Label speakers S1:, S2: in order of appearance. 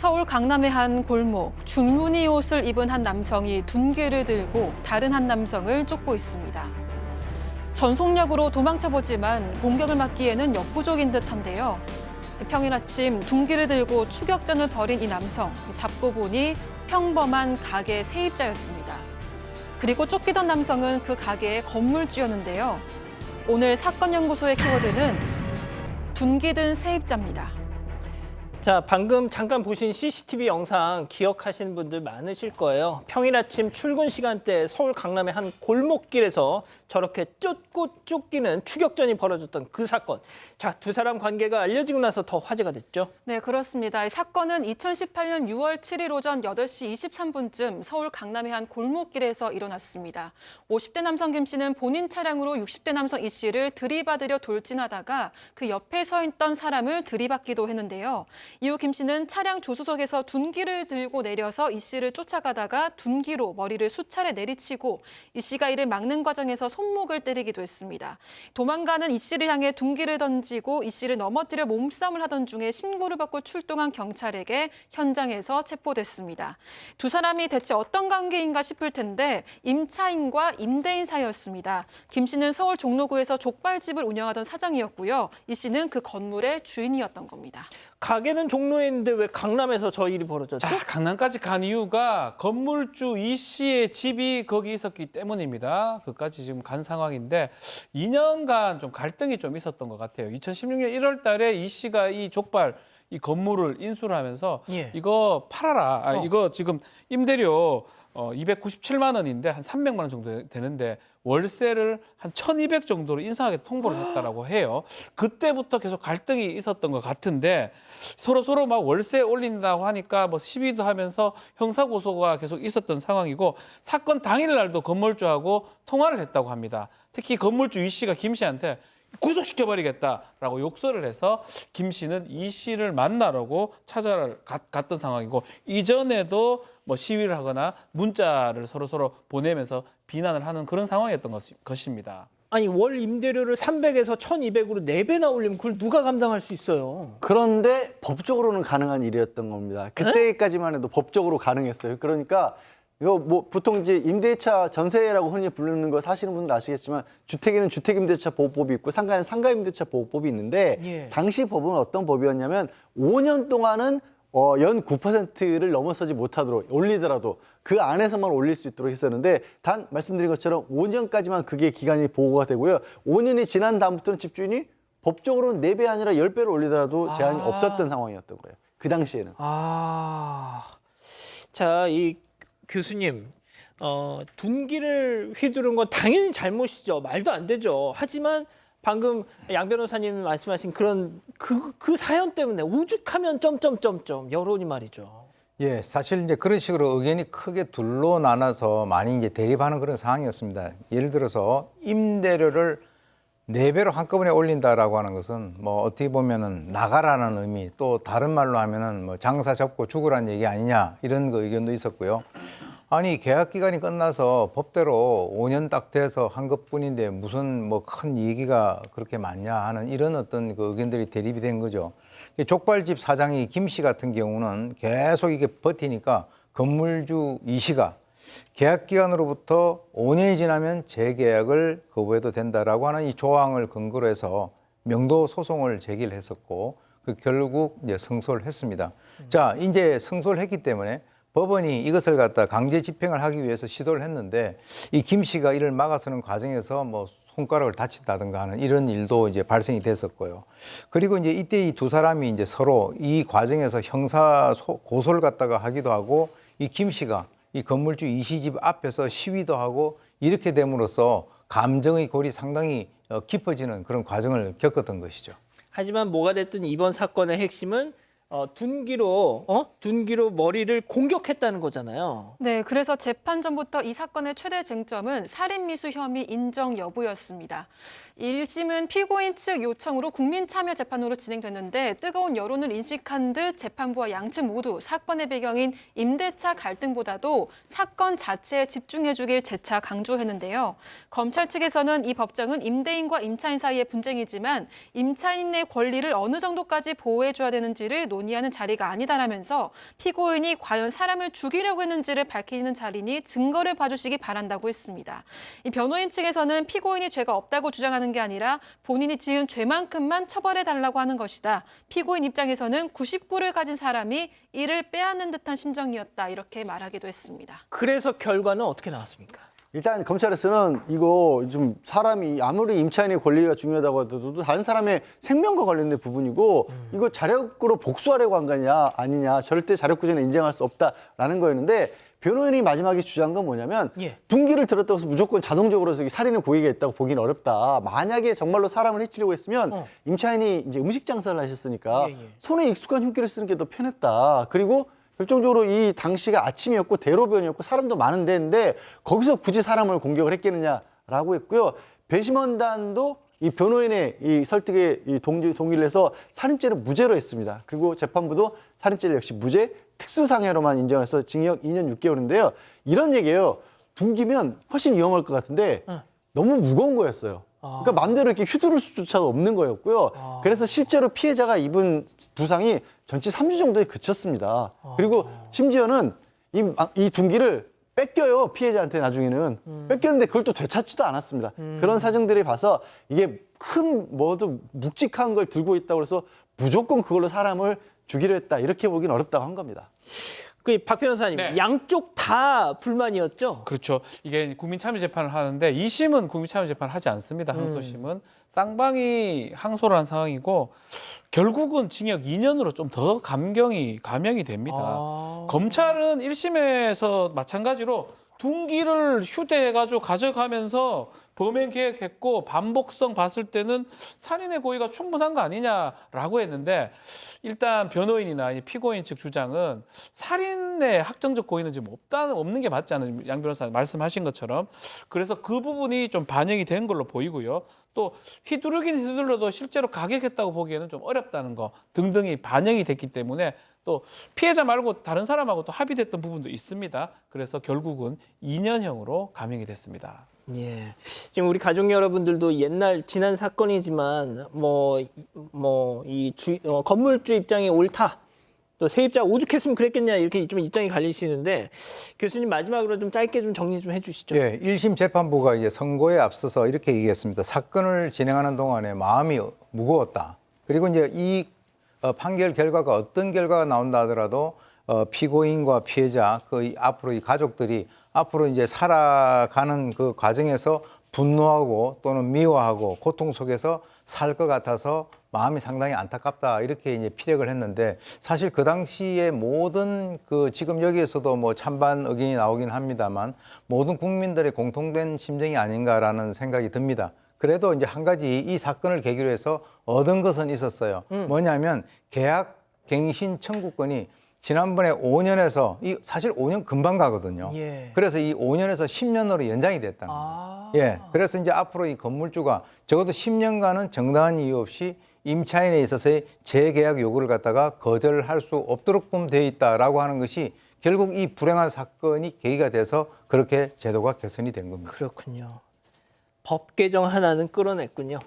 S1: 서울 강남의 한 골목, 줄무늬 옷을 입은 한 남성이 둔기를 들고 다른 한 남성을 쫓고 있습니다. 전속력으로 도망쳐보지만 공격을 막기에는 역부족인 듯한데요. 평일 아침 둔기를 들고 추격전을 벌인 이 남성, 잡고 보니 평범한 가게 세입자였습니다. 그리고 쫓기던 남성은 그 가게의 건물주였는데요. 오늘 사건 연구소의 키워드는 둔기 든 세입자입니다.
S2: 자, 방금 잠깐 보신 CCTV 영상 기억하시는 분들 많으실 거예요. 평일 아침 출근 시간대 서울 강남의 한 골목길에서 저렇게 쫓고 쫓기는 추격전이 벌어졌던 그 사건. 자, 두 사람 관계가 알려지고 나서 더 화제가 됐죠.
S1: 네, 그렇습니다. 이 사건은 2018년 6월 7일 오전 8시 23분쯤 서울 강남의 한 골목길에서 일어났습니다. 50대 남성 김 씨는 본인 차량으로 60대 남성 이 씨를 들이받으려 돌진하다가 그 옆에 서 있던 사람을 들이받기도 했는데요. 이후 김 씨는 차량 조수석에서 둔기를 들고 내려서 이 씨를 쫓아가다가 둔기로 머리를 수차례 내리치고 이 씨가 이를 막는 과정에서 손목을 때리기도 했습니다. 도망가는 이 씨를 향해 둔기를 던지고 이 씨를 넘어뜨려 몸싸움을 하던 중에 신고를 받고 출동한 경찰에게 현장에서 체포됐습니다. 두 사람이 대체 어떤 관계인가 싶을 텐데 임차인과 임대인 사이였습니다. 김 씨는 서울 종로구에서 족발집을 운영하던 사장이었고요. 이 씨는 그 건물의 주인이었던 겁니다.
S2: 가게는 종로에 있는데 왜 강남에서 저 일이 벌어졌죠?
S3: 자, 강남까지 간 이유가 건물주 이 씨의 집이 거기 있었기 때문입니다. 그까지 지금 간 상황인데 2년간 좀 갈등이 좀 있었던 것 같아요. 2016년 1월 달에 이 씨가 이 족발 이 건물을 인수를 하면서
S2: 예.
S3: 이거 팔아라. 아,
S2: 어.
S3: 이거 지금 임대료 어, 297만 원인데 한 300만 원 정도 되는데 월세를 한 1,200 정도로 인상하게 통보를 했다라고 해요. 그때부터 계속 갈등이 있었던 것 같은데 서로 서로 막 월세 올린다고 하니까 뭐 시위도 하면서 형사 고소가 계속 있었던 상황이고 사건 당일날도 건물주하고 통화를 했다고 합니다. 특히 건물주 이 씨가 김 씨한테 구속시켜버리겠다라고 욕설을 해서 김 씨는 이 씨를 만나라고 찾아갔던 상황이고 이전에도 뭐 시위를 하거나 문자를 서로 서로 보내면서 비난을 하는 그런 상황이었던 것, 것입니다.
S2: 아니, 월 임대료를 300에서 1200으로 네배나 올리면 그걸 누가 감당할 수 있어요?
S4: 그런데 법적으로는 가능한 일이었던 겁니다. 그때까지만 해도 법적으로 가능했어요. 그러니까 이거 뭐 보통 이제 임대차 전세라고 흔히 부르는 거 사시는 분들 아시겠지만 주택에는 주택임대차 보호법이 있고 상가에는 상가임대차 보호법이 있는데
S2: 예.
S4: 당시 법은 어떤 법이었냐면 5년 동안은 어, 연 9%를 넘어서지 못하도록 올리더라도 그 안에서만 올릴 수 있도록 했었는데 단 말씀드린 것처럼 5년까지만 그게 기간이 보호가 되고요. 5년이 지난 다음부터는 집주인이 법적으로는 4배 아니라 10배를 올리더라도 제한이
S2: 아.
S4: 없었던 상황이었던 거예요. 그 당시에는.
S2: 아, 자, 이 교수님, 어, 둔기를 휘두른 건 당연히 잘못이죠. 말도 안 되죠. 하지만 방금 양 변호사님 말씀하신 그런 그, 그 사연 때문에 오죽하면 점점점점 여론이 말이죠.
S5: 예, 사실 이제 그런 식으로 의견이 크게 둘로 나눠서 많이 이제 대립하는 그런 상황이었습니다. 예를 들어서 임대료를 네 배로 한꺼번에 올린다라고 하는 것은 뭐 어떻게 보면은 나가라는 의미 또 다른 말로 하면은 뭐 장사 접고 죽으라는 얘기 아니냐 이런 그 의견도 있었고요. 아니 계약 기간이 끝나서 법대로 5년 딱 돼서 한 것뿐인데 무슨 뭐 큰 얘기가 그렇게 많냐 하는 이런 어떤 그 의견들이 대립이 된 거죠. 이 족발집 사장이 김 씨 같은 경우는 계속 이게 버티니까 건물주 이 씨가 계약 기간으로부터 5년이 지나면 재계약을 거부해도 된다라고 하는 이 조항을 근거로 해서 명도 소송을 제기를 했었고 그 결국 이제 승소를 했습니다. 자, 이제 승소를 했기 때문에 법원이 이것을 갖다 강제 집행을 하기 위해서 시도를 했는데 이 김 씨가 이를 막아서는 과정에서 뭐 손가락을 다친다든가 하는 이런 일도 이제 발생이 됐었고요. 그리고 이제 이때 이 두 사람이 이제 서로 이 과정에서 형사 소- 고소를 갖다가 하기도 하고 이 김 씨가 이 건물주 이씨집 앞에서 시위도 하고 이렇게 됨으로써 감정의 골이 상당히 어, 깊어지는 그런 과정을 겪었던 것이죠.
S2: 하지만 뭐가 됐든 이번 사건의 핵심은 어, 둔기로 어? 둔기로 머리를 공격했다는 거잖아요.
S1: 네, 그래서 재판 전부터 이 사건의 최대 쟁점은 살인 미수 혐의 인정 여부였습니다. 1심은 피고인 측 요청으로 국민참여 재판으로 진행됐는데 뜨거운 여론을 인식한 듯 재판부와 양측 모두 사건의 배경인 임대차 갈등보다도 사건 자체에 집중해주길 재차 강조했는데요. 검찰 측에서는 이 법정은 임대인과 임차인 사이의 분쟁이지만 임차인의 권리를 어느 정도까지 보호해줘야 되는지를 논의하는 자리가 아니다라면서 피고인이 과연 사람을 죽이려고 했는지를 밝히는 자리니 증거를 봐주시기 바란다고 했습니다. 이 변호인 측에서는 피고인이 죄가 없다고 주장하는 게 아니라 본인이 지은 죄만큼만 처벌해 달라고 하는 것이다. 피고인 입장에서는 99를 가진 사람이 이를 빼앗는 듯한 심정이었다. 이렇게 말하기도 했습니다.
S2: 그래서 결과는 어떻게 나왔습니까?
S4: 일단 검찰에서는 이거 좀 사람이 아무리 임차인의 권리가 중요하다고 하더라도 다른 사람의 생명과 관련된 부분이고 이거 자력으로 복수하려고 한 거냐 아니냐 절대 자력 구제는 인정할 수 없다라는 거였는데 변호인이 마지막에 주장한 건 뭐냐면
S2: 예.
S4: 둔기를 들었다고 해서 무조건 자동적으로 살인의 고의가 있다고 보기는 어렵다. 만약에 정말로 사람을 해치려고 했으면
S2: 어.
S4: 임차인이 이제 음식 장사를 하셨으니까
S2: 예, 예.
S4: 손에 익숙한 흉기를 쓰는 게 더 편했다. 그리고 결정적으로 이 당시가 아침이었고 대로변이었고 사람도 많은 데인데 거기서 굳이 사람을 공격을 했겠느냐라고 했고요. 배심원단도 이 변호인의 이 설득에 이 동의, 동의를 해서 살인죄는 무죄로 했습니다. 그리고 재판부도 살인죄를 역시 무죄 특수상해로만 인정해서 징역 2년 6개월인데요. 이런 얘기예요. 둔기면 훨씬 위험할 것 같은데
S2: 어.
S4: 너무 무거운 거였어요. 그러니까 마음대로 이렇게 휘두를 수조차도 없는 거였고요. 그래서 실제로 피해자가 입은 부상이 전치 3주 정도에 그쳤습니다. 그리고 심지어는 이, 아, 이 둔기를 뺏겨요 피해자한테 나중에는 뺏겼는데 그걸 또 되찾지도 않았습니다. 그런 사정들이 봐서 이게 큰 뭐도 묵직한 걸 들고 있다고 해서 무조건 그걸로 사람을 죽이려 했다 이렇게 보기는 어렵다고 한 겁니다.
S2: 그박 변호사님
S3: 네.
S2: 양쪽 다 불만이었죠?
S3: 그렇죠. 이게 국민참여 재판을 하는데 2심은 국민참여 재판을 하지 않습니다. 항소심은 쌍방이 항소를 한 상황이고 결국은 징역 2년으로 좀 더 감경이 감형이 됩니다.
S2: 아.
S3: 검찰은 1심에서 마찬가지로 둔기를 휴대해가지고 가져가면서 범행 계획했고 반복성 봤을 때는 살인의 고의가 충분한 거 아니냐라고 했는데 일단 변호인이나 이 피고인 측 주장은 살인의 확정적 고의는 지금 없다는 없는 게 맞지 않은 양 변호사 말씀하신 것처럼 그래서 그 부분이 좀 반영이 된 걸로 보이고요. 또 휘두르긴 휘둘러도 실제로 가격했다고 보기에는 좀 어렵다는 거 등등이 반영이 됐기 때문에 또 피해자 말고 다른 사람하고 또 합의됐던 부분도 있습니다. 그래서 결국은 2년형으로 감형이 됐습니다.
S2: 예. 지금 우리 가족 여러분들도 옛날 지난 사건이지만 뭐 뭐이 어, 건물주 입장이 옳다. 또 세입자 오죽했으면 그랬겠냐 이렇게 좀 입장이 갈리시는데 교수님 마지막으로 좀 짧게 좀 정리 좀 해주시죠.
S5: 예, 1심 재판부가 이제 선고에 앞서서 이렇게 얘기했습니다. 사건을 진행하는 동안에 마음이 무거웠다. 그리고 이제 이 어, 판결 결과가 어떤 결과가 나온다 하더라도 어, 피고인과 피해자 그이 앞으로 이 가족들이 앞으로 이제 살아가는 그 과정에서 분노하고 또는 미워하고 고통 속에서 살 것 같아서 마음이 상당히 안타깝다 이렇게 이제 피력을 했는데 사실 그 당시에 모든 그 지금 여기에서도 뭐 찬반 의견이 나오긴 합니다만 모든 국민들의 공통된 심정이 아닌가라는 생각이 듭니다. 그래도 이제 한 가지 이 사건을 계기로 해서 얻은 것은 있었어요. 뭐냐면 계약 갱신 청구권이 지난번에 5년에서 이 사실 5년 금방 가거든요.
S2: 예.
S5: 그래서 이 5년에서 10년으로 연장이 됐다는 거예요.
S2: 아.
S5: 예. 그래서 이제 앞으로 이 건물주가 적어도 10년간은 정당한 이유 없이 임차인에 있어서의 재계약 요구를 갖다가 거절할 수 없도록끔 돼 있다라고 하는 것이 결국 이 불행한 사건이 계기가 돼서 그렇게 제도가 개선이 된 겁니다.
S2: 그렇군요. 법 개정 하나는 끌어냈군요.